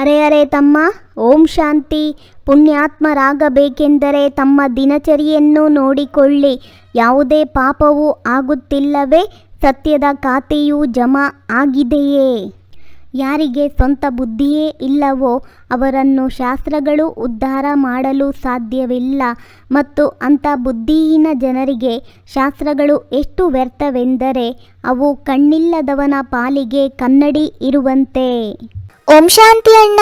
ಅರೆ ಅರೆ ತಮ್ಮ, ಓಂ ಶಾಂತಿ. ಪುಣ್ಯಾತ್ಮರಾಗಬೇಕೆಂದರೆ ತಮ್ಮ ದಿನಚರಿಯನ್ನು ನೋಡಿಕೊಳ್ಳಿ. ಯಾವುದೇ ಪಾಪವೂ ಆಗುತ್ತಿಲ್ಲವೇ, ಸತ್ಯದ ಖಾತೆಯೂ ಜಮಾ ಆಗಿದೆಯೇ? ಯಾರಿಗೆ ಸ್ವಂತ ಬುದ್ಧಿಯೇ ಇಲ್ಲವೋ, ಅವರನ್ನು ಶಾಸ್ತ್ರಗಳು ಉದ್ಧಾರ ಮಾಡಲು ಸಾಧ್ಯವಿಲ್ಲ. ಮತ್ತು ಅಂಥ ಬುದ್ಧಿಹೀನ ಜನರಿಗೆ ಶಾಸ್ತ್ರಗಳು ಎಷ್ಟು ವ್ಯರ್ಥವೆಂದರೆ, ಅವು ಕಣ್ಣಿಲ್ಲದವನ ಪಾಲಿಗೆ ಕನ್ನಡಿ ಇರುವಂತೆ. ಓಂ ಶಾಂತಿ ಅಣ್ಣ.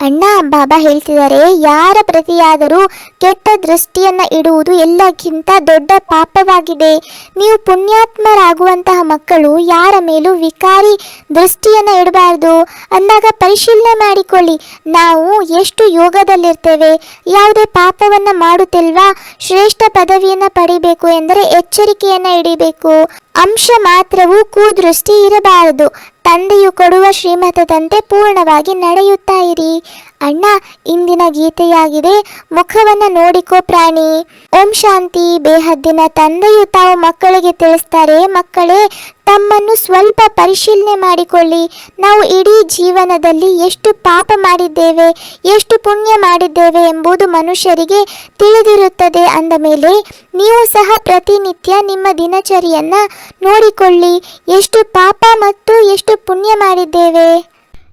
ಅಣ್ಣ, ಬಾಬಾ ಹೇಳ್ತಿದ್ದಾರೆ, ಯಾರ ಪ್ರತಿಯಾದರೂ ಕೆಟ್ಟ ದೃಷ್ಟಿಯನ್ನ ಇಡುವುದು ಎಲ್ಲಕ್ಕಿಂತ ದೊಡ್ಡ ಪಾಪವಾಗಿದೆ. ನೀವು ಪುಣ್ಯಾತ್ಮರಾಗುವಂತಹ ಮಕ್ಕಳು ಯಾರ ಮೇಲೂ ವಿಕಾರಿ ದೃಷ್ಟಿಯನ್ನ ಇಡಬಾರ್ದು. ಅಂದಾಗ ಪರಿಶೀಲನೆ ಮಾಡಿಕೊಳ್ಳಿ. ನಾವು ಎಷ್ಟು ಯೋಗದಲ್ಲಿರ್ತೇವೆ, ಯಾವುದೇ ಪಾಪವನ್ನ ಮಾಡುತ್ತಿಲ್ವಾ? ಶ್ರೇಷ್ಠ ಪದವಿಯನ್ನ ಪಡಿಬೇಕು ಎಂದರೆ ಎಚ್ಚರಿಕೆಯನ್ನ ಇಡಬೇಕು ಅಂಶ ಮಾತ್ರವೂ ಕೂದೃಷ್ಟಿ ಇರಬಾರದು. ತಂದೆಯು ಕೊಡುವ ಶ್ರೀಮತದಂತೆ ಪೂರ್ಣವಾಗಿ ನಡೆಯುತ್ತಾ ಇರಿ. ಅಣ್ಣ, ಇಂದಿನ ಗೀತೆಯಾಗಿದೆ, ಮುಖವನ್ನ ನೋಡಿಕೋ ಪ್ರಾಣಿ. ಓಂ ಶಾಂತಿ, ಬೇಹದ್ದಿನ ತಂದೆಯು ತಾವು ಮಕ್ಕಳಿಗೆ ತಿಳಿಸ್ತಾರೆ, ಮಕ್ಕಳೇ, ತಮ್ಮನ್ನು ಸ್ವಲ್ಪ ಪರಿಶೀಲನೆ ಮಾಡಿಕೊಳ್ಳಿ. ನಾವು ಇಡೀ ಜೀವನದಲ್ಲಿ ಎಷ್ಟು ಪಾಪ ಮಾಡಿದ್ದೇವೆ, ಎಷ್ಟು ಪುಣ್ಯ ಮಾಡಿದ್ದೇವೆ ಎಂಬುದು ಮನುಷ್ಯರಿಗೆ ತಿಳಿದಿರುತ್ತದೆ ಅಂದ ಮೇಲೆ, ನೀವು ಸಹ ಪ್ರತಿನಿತ್ಯ ನಿಮ್ಮ ದಿನಚರಿಯನ್ನ ನೋಡಿಕೊಳ್ಳಿ. ಎಷ್ಟು ಪಾಪ ಮತ್ತು ಎಷ್ಟು ಪುಣ್ಯ ಮಾಡಿದ್ದೇವೆ.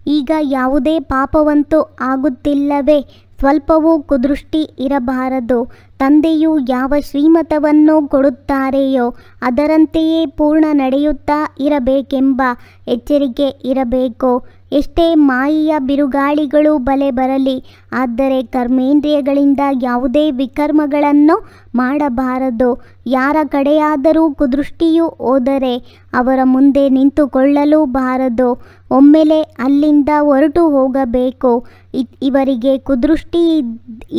ಈಗ ಯಾವುದೇ ಪಾಪವಂತೂ ಆಗುತ್ತಿಲ್ಲವೇ? ಸ್ವಲ್ಪವೂ ಕುದೃಷ್ಟಿ ಇರಬಾರದು. ತಂದೆಯು ಯಾವ ಶ್ರೀಮತವನ್ನು ಕೊಡುತ್ತಾರೆಯೋ, ಅದರಂತೆಯೇ ಪೂರ್ಣ ನಡೆಯುತ್ತಾ ಇರಬೇಕೆಂಬ ಎಚ್ಚರಿಕೆ ಇರಬೇಕು. ಎಷ್ಟೇ ಮಾಯಿಯ ಬಿರುಗಾಳಿಗಳು ಬಲೆ ಬರಲಿ, ಆದರೆ ಕರ್ಮೇಂದ್ರಿಯಗಳಿಂದ ಯಾವುದೇ ವಿಕರ್ಮಗಳನ್ನು ಮಾಡಬಾರದು. ಯಾರ ಕಡೆಯಾದರೂ ಕುದೃಷ್ಟಿಯು ಹೋದರೆ ಅವರ ಮುಂದೆ ನಿಂತುಕೊಳ್ಳಲೂ ಬಾರದು. ಒಮ್ಮೆಲೆ ಅಲ್ಲಿಂದ ಹೊರಟು ಹೋಗಬೇಕು. ಇವರಿಗೆ ಕುದೃಷ್ಟಿ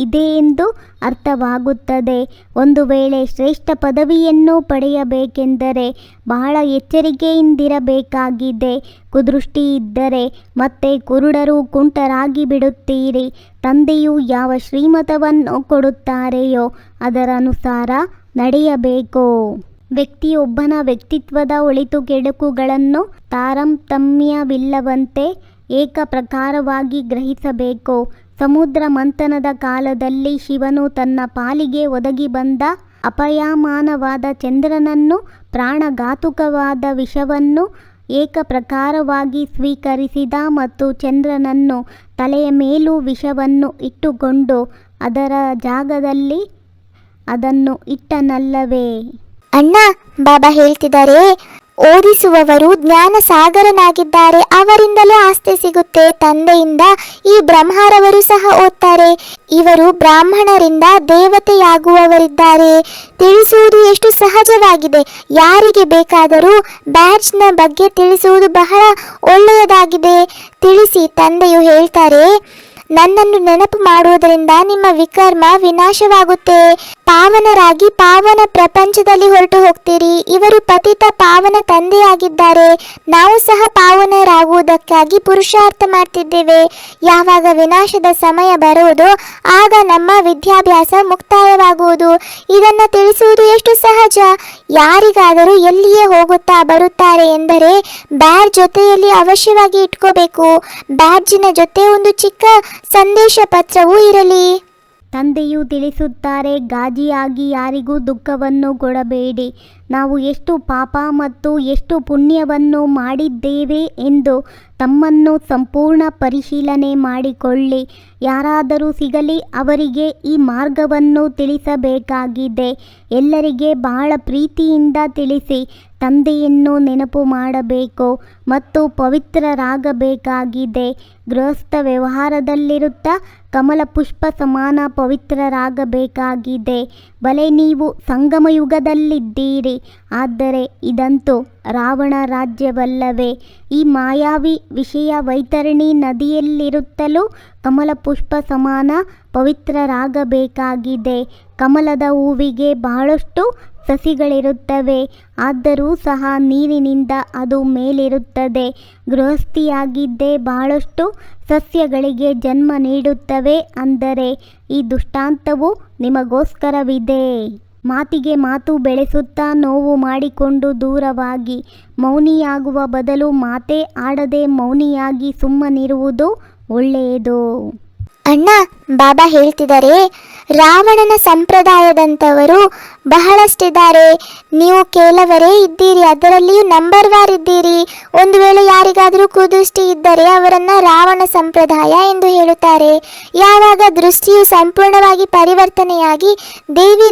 ಇದೆ ಎಂದು ಅರ್ಥವಾಗುತ್ತದೆ. ಒಂದು ವೇಳೆ ಶ್ರೇಷ್ಠ ಪದವಿಯನ್ನು ಪಡೆಯಬೇಕೆಂದರೆ ಬಹಳ ಎಚ್ಚರಿಕೆಯಿಂದಿರಬೇಕಾಗಿದೆ. ಕುದೃಷ್ಟಿ ಇದ್ದರೆ ಮತ್ತೆ ಕುರುಡರು ಕುಂಟರಾಗಿ ಬಿಡುತ್ತೀರಿ. ತಂದೆಯು ಯಾವ ಶ್ರೀಮತವನ್ನು ಕೊಡುತ್ತಾರೆಯೋ ಅದರ ಅನುಸಾರ ನಡೆಯಬೇಕು. ವ್ಯಕ್ತಿಯೊಬ್ಬನ ವ್ಯಕ್ತಿತ್ವದ ಒಳಿತು ಕೆಡುಕುಗಳನ್ನು ತಾರತಮ್ಯವಿಲ್ಲವಂತೆ ಏಕ ಪ್ರಕಾರವಾಗಿ ಗ್ರಹಿಸಬೇಕು. ಸಮುದ್ರ ಮಂಥನದ ಕಾಲದಲ್ಲಿ ಶಿವನು ತನ್ನ ಪಾಲಿಗೆ ಒದಗಿ ಬಂದ ಅಪಯಾಮಾನವಾದ ಚಂದ್ರನನ್ನು ಪ್ರಾಣಘಾತುಕವಾದ ವಿಷವನ್ನು ಏಕಪ್ರಕಾರವಾಗಿ ಸ್ವೀಕರಿಸಿದ ಮತ್ತು ಚಂದ್ರನನ್ನು ತಲೆಯ ಮೇಲೂ ವಿಷವನ್ನು ಇಟ್ಟುಕೊಂಡು ಅದರ ಜಾಗದಲ್ಲಿ ಅದನ್ನು ಇಟ್ಟನಲ್ಲವೇ? ಅಣ್ಣ, ಬಾಬಾ ಹೇಳ್ತಿದ್ದಾರೆ ಓದಿಸುವವರು ಜ್ಞಾನ ಸಾಗರನಾಗಿದ್ದಾರೆ ಅವರಿಂದಲೇ ಆಸ್ತಿ ಸಿಗುತ್ತೆ. ತಂದೆಯಿಂದ ಈ ಬ್ರಹ್ಮರವರು ಸಹ ಓದ್ತಾರೆ. ಇವರು ಬ್ರಾಹ್ಮಣರಿಂದ ದೇವತೆಯಾಗುವವರಿದ್ದಾರೆ. ತಿಳಿಸುವುದು ಎಷ್ಟು ಸಹಜವಾಗಿದೆ. ಯಾರಿಗೆ ಬೇಕಾದರೂ ಬ್ಯಾಚ್ನ ಬಗ್ಗೆ ತಿಳಿಸುವುದು ಬಹಳ ಒಳ್ಳೆಯದಾಗಿದೆ. ತಿಳಿಸಿ, ತಂದೆಯು ಹೇಳ್ತಾರೆ, ನನ್ನನ್ನು ನೆನಪು ಮಾಡುವುದರಿಂದ ನಿಮ್ಮ ವಿಕರ್ಮ ವಿನಾಶವಾಗುತ್ತೆ. ಪಾವನರಾಗಿ ಪಾವನ ಪ್ರಪಂಚದಲ್ಲಿ ಹೊರಟು ಹೋಗ್ತೀರಿ. ಇವರು ಪತಿತ ಪಾವನ ತಂದೆಯಾಗಿದ್ದಾರೆ. ನಾವು ಸಹ ಪಾವನರಾಗುವುದಕ್ಕಾಗಿ ಪುರುಷಾರ್ಥ ಮಾಡ್ತಿದ್ದೇವೆ. ಯಾವಾಗ ವಿನಾಶದ ಸಮಯ ಬರುವುದೋ ಆಗ ನಮ್ಮ ವಿದ್ಯಾಭ್ಯಾಸ ಮುಕ್ತಾಯವಾಗುವುದು. ಇದನ್ನು ತಿಳಿಸುವುದು ಎಷ್ಟು ಸಹಜ? ಯಾರಿಗಾದರೂ ಎಲ್ಲಿಯೇ ಹೋಗುತ್ತಾ ಬರುತ್ತಾರೆ ಎಂದರೆ ಬ್ಯಾಡ್ ಜೊತೆಯಲ್ಲಿ ಅವಶ್ಯವಾಗಿ ಇಟ್ಕೋಬೇಕು. ಬ್ಯಾಡ್ಜಿನ ಜೊತೆ ಒಂದು ಚಿಕ್ಕ ಸಂದೇಶ ಪತ್ರವೂ ಇರಲಿ. ತಂದೆಯು ತಿಳಿಸುತ್ತಾರೆ ಗಾಜಿಯಾಗಿ ಯಾರಿಗೂ ದುಃಖವನ್ನು ಕೊಡಬೇಡಿ. ನಾವು ಎಷ್ಟು ಪಾಪ ಮತ್ತು ಎಷ್ಟು ಪುಣ್ಯವನ್ನು ಮಾಡಿದ್ದೇವೆ ಎಂದು ತಮ್ಮನ್ನು ಸಂಪೂರ್ಣ ಪರಿಶೀಲನೆ ಮಾಡಿಕೊಳ್ಳಿ. ಯಾರಾದರೂ ಸಿಗಲಿ, ಅವರಿಗೆ ಈ ಮಾರ್ಗವನ್ನು ತಿಳಿಸಬೇಕಾಗಿದೆ. ಎಲ್ಲರಿಗೆ ಬಹಳ ಪ್ರೀತಿಯಿಂದ ತಿಳಿಸಿ, ತಂದೆಯನ್ನು ನೆನಪು ಮಾಡಬೇಕು ಮತ್ತು ಪವಿತ್ರರಾಗಬೇಕಾಗಿದೆ. ಗೃಹಸ್ಥ ವ್ಯವಹಾರದಲ್ಲಿರುತ್ತಾ ಕಮಲ ಪುಷ್ಪ ಸಮಾನ ಪವಿತ್ರರಾಗಬೇಕಾಗಿದೆ. ಬಲೆ, ನೀವು ಸಂಗಮ ಯುಗದಲ್ಲಿದ್ದೀರಿ ಆದರೆ ಇದಂತೂ ರಾವಣ ರಾಜ್ಯವಲ್ಲವೇ. ಈ ಮಾಯಾವಿ ವಿಷಯ ವೈತರಣಿ ನದಿಯಲ್ಲಿರುತ್ತಲೂ ಕಮಲ ಪುಷ್ಪ ಸಮಾನ ಪವಿತ್ರರಾಗಬೇಕಾಗಿದೆ. ಕಮಲದ ಹೂವಿಗೆ ಬಹಳಷ್ಟು ಸಸಿಗಳಿರುತ್ತವೆ. ಆದರೂ ಸಹ ನೀರಿನಿಂದ ಅದು ಮೇಲಿರುತ್ತದೆ. ಗೃಹಸ್ಥಿಯಾಗಿದ್ದೇ ಬಹಳಷ್ಟು ಸಸ್ಯಗಳಿಗೆ ಜನ್ಮ ನೀಡುತ್ತವೆ ಅಂದರೆ ಈ ದುಷ್ಟಾಂತವು ನಿಮಗೋಸ್ಕರವಿದೆ. ಮಾತಿಗೆ ಮಾತು ಬೆಳೆಸುತ್ತಾ ನೋವು ಮಾಡಿಕೊಂಡು ದೂರವಾಗಿ ಮೌನಿಯಾಗುವ ಬದಲು ಮಾತೇ ಆಡದೆ ಮೌನಿಯಾಗಿ ಸುಮ್ಮನಿರುವುದು ಒಳ್ಳೆಯದು. ಅಣ್ಣ, ಬಾಬಾ ಹೇಳ್ತಿದ್ದಾರೆ ರಾವಣನ ಸಂಪ್ರದಾಯದಂಥವರು ಬಹಳಷ್ಟಿದ್ದಾರೆ. ನೀವು ಕೆಲವರೇ ಇದ್ದೀರಿ, ಅದರಲ್ಲಿಯೂ ನಂಬರ್ ವಾರ್ ಇದ್ದೀರಿ. ಒಂದು ವೇಳೆ ಯಾರಿಗಾದರೂ ಕುದೃಷ್ಟಿ ಇದ್ದರೆ ಅವರನ್ನ ರಾವಣ ಸಂಪ್ರದಾಯ ಎಂದು ಹೇಳುತ್ತಾರೆ. ಯಾವಾಗ ದೃಷ್ಟಿಯು ಸಂಪೂರ್ಣವಾಗಿ ಪರಿವರ್ತನೆಯಾಗಿ ದೇವಿ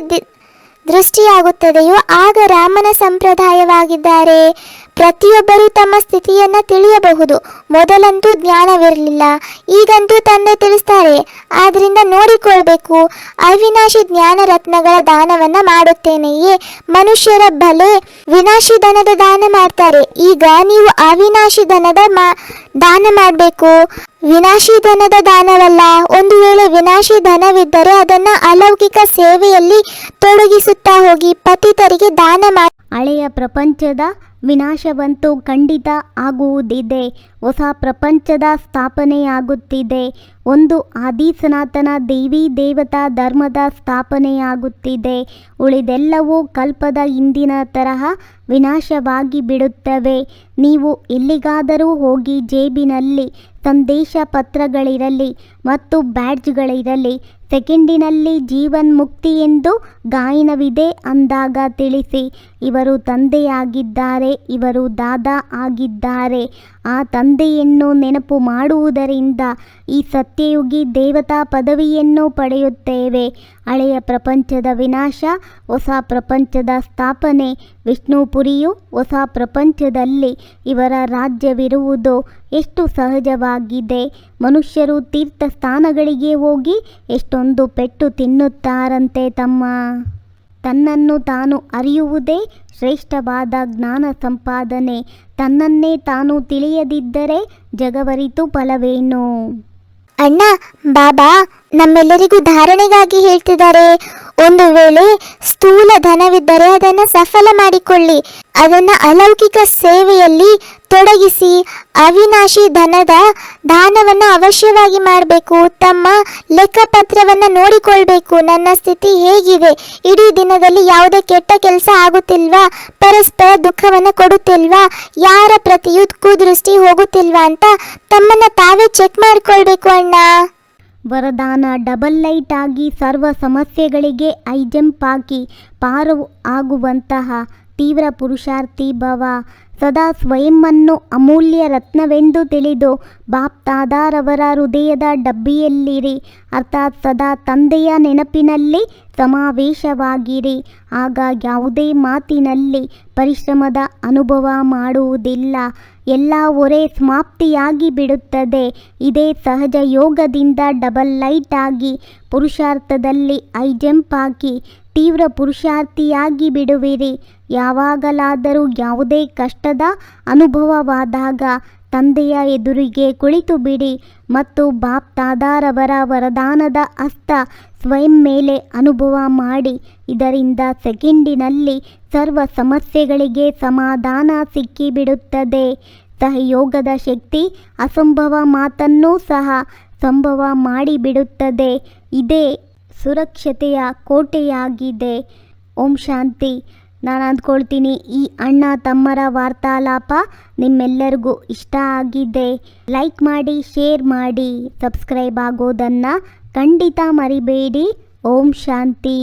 ದೃಷ್ಟಿಯಾಗುತ್ತದೆಯೋ ಆಗ ರಾಮನ ಸಂಪ್ರದಾಯವಾಗಿದ್ದಾರೆ. ಪ್ರತಿಯೊಬ್ಬರೂ ತಮ್ಮ ಸ್ಥಿತಿಯನ್ನು ತಿಳಿಯಬಹುದು. ಮೊದಲಂತೂ ಜ್ಞಾನವಿರಲಿಲ್ಲ. ಈಗಂತೂ ತಂದೆ ತಿಳಿಸ್ತಾರೆ. ಆದ್ರಿಂದ ನೋಡಿಕೊಳ್ಬೇಕು. ಅವಿನಾಶಿ ಜ್ಞಾನ ರತ್ನಗಳ ದಾನವನ್ನ ಮಾಡುತ್ತೇನೆಯೇ? ಮನುಷ್ಯರ ಬಲೆ ವಿನಾಶಿ ಧನದ ದಾನ ಮಾಡ್ತಾರೆ. ಈಗ ನೀವು ಅವಿನಾಶಿ ಧನದ ಮಾ ದಾನ ಮಾಡಬೇಕು. ವಿನಾಶಿ ಧನದ ದಾನವಲ್ಲ. ಒಂದು ವೇಳೆ ವಿನಾಶಿ ಧನವಿದ್ದರೆ ಅದನ್ನ ಅಲೌಕಿಕ ಸೇವೆಯಲ್ಲಿ ತೊಡಗಿಸುತ್ತಾ ಹೋಗಿ ಪತಿತರಿಗೆ ದಾನ ಮಾಡಿ ಹಳೆಯ ಪ್ರಪಂಚದ ವಿನಾಶವಂತೂ ಖಂಡಿತ ಆಗುವುದಿದೆ. ಹೊಸ ಪ್ರಪಂಚದ ಸ್ಥಾಪನೆಯಾಗುತ್ತಿದೆ. ಒಂದು ಆದಿ ಸನಾತನ ದೇವಿ ದೇವತಾ ಧರ್ಮದ ಸ್ಥಾಪನೆಯಾಗುತ್ತಿದೆ. ಉಳಿದೆಲ್ಲವೂ ಕಲ್ಪದ ಹಿಂದಿನ ತರಹ ವಿನಾಶವಾಗಿ ಬಿಡುತ್ತವೆ. ನೀವು ಎಲ್ಲಿಗಾದರೂ ಹೋಗಿ ಜೇಬಿನಲ್ಲಿ ಸಂದೇಶ ಪತ್ರಗಳಿರಲಿ ಮತ್ತು ಬ್ಯಾಡ್ಜ್ಗಳಿರಲಿ, ಸೆಕೆಂಡಿನಲ್ಲಿ ಜೀವನ್ ಮುಕ್ತಿ ಎಂದು ಗಾಯನವಿದೆ ಅಂದಾಗ ತಿಳಿಸಿ. ಇವರು ತಂದೆಯಾಗಿದ್ದಾರೆ, ಇವರು ದಾದಾ ಆಗಿದ್ದಾರೆ. ಆ ತಂದೆಯನ್ನು ನೆನಪು ಮಾಡುವುದರಿಂದ ಈ ಸತ್ಯಯುಗಿ ದೇವತಾ ಪದವಿಯನ್ನು ಪಡೆಯುತ್ತೇವೆ. ಹಳೆಯ ಪ್ರಪಂಚದ ವಿನಾಶ, ಹೊಸ ಪ್ರಪಂಚದ ಸ್ಥಾಪನೆ ವಿಷ್ಣುಪುರಿಯು ಹೊಸ ಪ್ರಪಂಚದಲ್ಲಿ ಇವರ ರಾಜ್ಯವಿರುವುದು ಎಷ್ಟು ಸಹಜವಾಗಿದೆ. ಮನುಷ್ಯರು ತೀರ್ಥ ಸ್ಥಾನಗಳಿಗೆ ಹೋಗಿ ಎಷ್ಟೊಂದು ಪೆಟ್ಟು ತಿನ್ನುತ್ತಾರಂತೆ ತಮ್ಮ ತನ್ನನ್ನು ತಾನು ಅರಿಯುವುದೇ ಶ್ರೇಷ್ಠವಾದ ಜ್ಞಾನ ಸಂಪಾದನೆ. ತನ್ನನ್ನೇ ತಾನು ತಿಳಿಯದಿದ್ದರೆ ಜಗವರಿತು ಫಲವೇನು? ಅಣ್ಣ, ಬಾಬಾ, ನಮ್ಮೆಲ್ಲರಿಗೂ ಧಾರಣೆಗಾಗಿ ಹೇಳ್ತಿದ್ದಾರೆ. ಒಂದು ವೇಳೆ ಸ್ಥೂಲ ಧನವಿದ್ದರೆ ಅದನ್ನು ಸಫಲ ಮಾಡಿಕೊಳ್ಳಿ. ಅದನ್ನ ಅಲೌಕಿಕ ಸೇವೆಯಲ್ಲಿ ತೊಡಗಿಸಿ ಅವಿನಾಶಿ ಧನದ ದಾನವನ್ನು ಅವಶ್ಯವಾಗಿ ಮಾಡಬೇಕು, ತಮ್ಮ ಲೆಕ್ಕಪತ್ರವನ್ನು ನೋಡಿಕೊಳ್ಬೇಕು. ನನ್ನ ಸ್ಥಿತಿ ಹೇಗಿದೆ? ಇಡೀ ದಿನದಲ್ಲಿ ಯಾವುದೇ ಕೆಟ್ಟ ಕೆಲಸ ಆಗುತ್ತಿಲ್ವಾ? ಪರಸ್ಪರ ದುಃಖವನ್ನು ಕೊಡುತ್ತಿಲ್ವಾ? ಯಾರ ಪ್ರತಿಯೂ ಕುದೃಷ್ಟಿ ಹೋಗುತ್ತಿಲ್ವಾ ಅಂತ ತಮ್ಮನ್ನ ತಾವೇ ಚೆಕ್ ಮಾಡಿಕೊಳ್ಬೇಕು ಅಣ್ಣ. ವರದಾನ ಡಬಲ್ ಲೈಟ್ ಆಗಿ ಸರ್ವ ಸಮಸ್ಯೆಗಳಿಗೆ ಐ ಜಂಪ್ ಹಾಕಿ ಪಾರು ಆಗುವಂತಹ ತೀವ್ರ ಪುರುಷಾರ್ಥಿ ಭವ. ಸದಾ ಸ್ವಯಂವನ್ನು ಅಮೂಲ್ಯ ರತ್ನವೆಂದು ತಿಳಿದು ಬಾಪ್ತಾದಾರವರ ಹೃದಯದ ಡಬ್ಬಿಯಲ್ಲಿರಿ. ಅರ್ಥಾತ್ ಸದಾ ತಂದೆಯ ನೆನಪಿನಲ್ಲಿ ಸಮಾವೇಶವಾಗಿರಿ. ಆಗ ಯಾವುದೇ ಮಾತಿನಲ್ಲಿ ಪರಿಶ್ರಮದ ಅನುಭವ ಮಾಡುವುದಿಲ್ಲ. ಎಲ್ಲ ಒರೇ ಸಮಾಪ್ತಿಯಾಗಿ ಬಿಡುತ್ತದೆ. ಇದೇ ಸಹಜ ಯೋಗದಿಂದ ಡಬಲ್ ಲೈಟ್ ಆಗಿ ಪುರುಷಾರ್ಥದಲ್ಲಿ ಐ ಹಾಕಿ ತೀವ್ರ ಪುರುಷಾರ್ಥಿಯಾಗಿ ಬಿಡುವಿರಿ. ಯಾವಾಗಲಾದರೂ ಯಾವುದೇ ಕಷ್ಟದ ಅನುಭವವಾದಾಗ ತಂದೆಯ ಎದುರಿಗೆ ಕುಳಿತು ಬಿಡಿ ಮತ್ತು ಬಾಪ್ ತಾದಾರವರ ವರದಾನದ ಅಸ್ತ ಸ್ವಯಂ ಮೇಲೆ ಅನುಭವ ಮಾಡಿ. ಇದರಿಂದ ಸೆಕೆಂಡಿನಲ್ಲಿ ಸರ್ವ ಸಮಸ್ಯೆಗಳಿಗೆ ಸಮಾಧಾನ ಸಿಕ್ಕಿಬಿಡುತ್ತದೆ. ಸಹಯೋಗದ ಶಕ್ತಿ ಅಸಂಭವ ಮಾತನ್ನೂ ಸಹ ಸಂಭವ ಮಾಡಿಬಿಡುತ್ತದೆ. ಇದೇ ಸುರಕ್ಷತೆಯ ಕೋಟೆಯಾಗಿದೆ. ಓಂ ಶಾಂತಿ. ನಾನು ಅಂದ್ಕೊಳ್ತೀನಿ, ಈ ಅಣ್ಣ ತಮ್ಮರ ವಾರ್ತಾಲಾಪ ನಿಮ್ಮೆಲ್ಲರಿಗೂ ಇಷ್ಟ ಆಗಿದೆ. ಲೈಕ್ ಮಾಡಿ, ಶೇರ್ ಮಾಡಿ, ಸಬ್ಸ್ಕ್ರೈಬ್ ಆಗೋದನ್ನು ಖಂಡಿತ ಮರಿಬೇಡಿ. ಓಂ ಶಾಂತಿ.